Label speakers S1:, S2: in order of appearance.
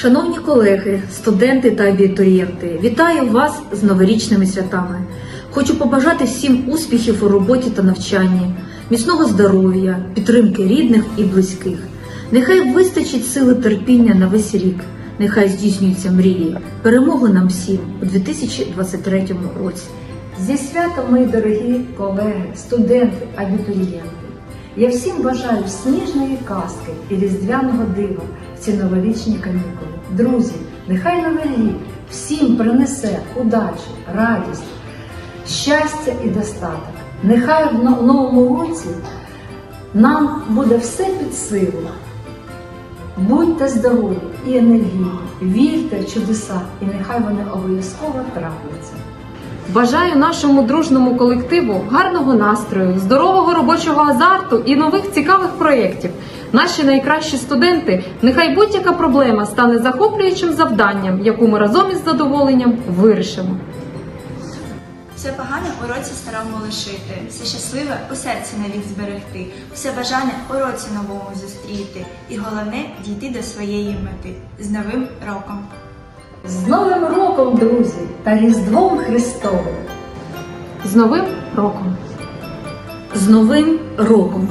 S1: Шановні колеги, студенти та абітурієнти, вітаю вас з новорічними святами. Хочу побажати всім успіхів у роботі та навчанні, міцного здоров'я, підтримки рідних і близьких. Нехай вистачить сили терпіння на весь рік, нехай здійснюються мрії, перемоги нам всім у 2023 році. Зі святом, мої дорогі колеги, студенти, абітурієнти. Я всім бажаю сніжної казки і різдвяного дива в ці новорічні канікули. Друзі, нехай новий рік всім принесе удачу, радість, щастя і достаток. Нехай в новому році нам буде все під силу. Будьте здорові і енергійні, вірте в чудеса, і нехай вони обов'язково трапляться.
S2: Бажаю нашому дружному колективу гарного настрою, здорового робочого азарту і нових цікавих проєктів. Наші найкращі студенти, нехай будь-яка проблема стане захоплюючим завданням, яку ми разом із задоволенням вирішимо.
S3: Все погане у році старому лишити, все щасливе у серці навік зберегти, все бажане у році новому зустріти, і головне дійти до своєї мети з новим роком.
S1: З Новим роком, друзі, та Різдвом Христовим!
S2: З Новим роком!
S1: З Новим роком!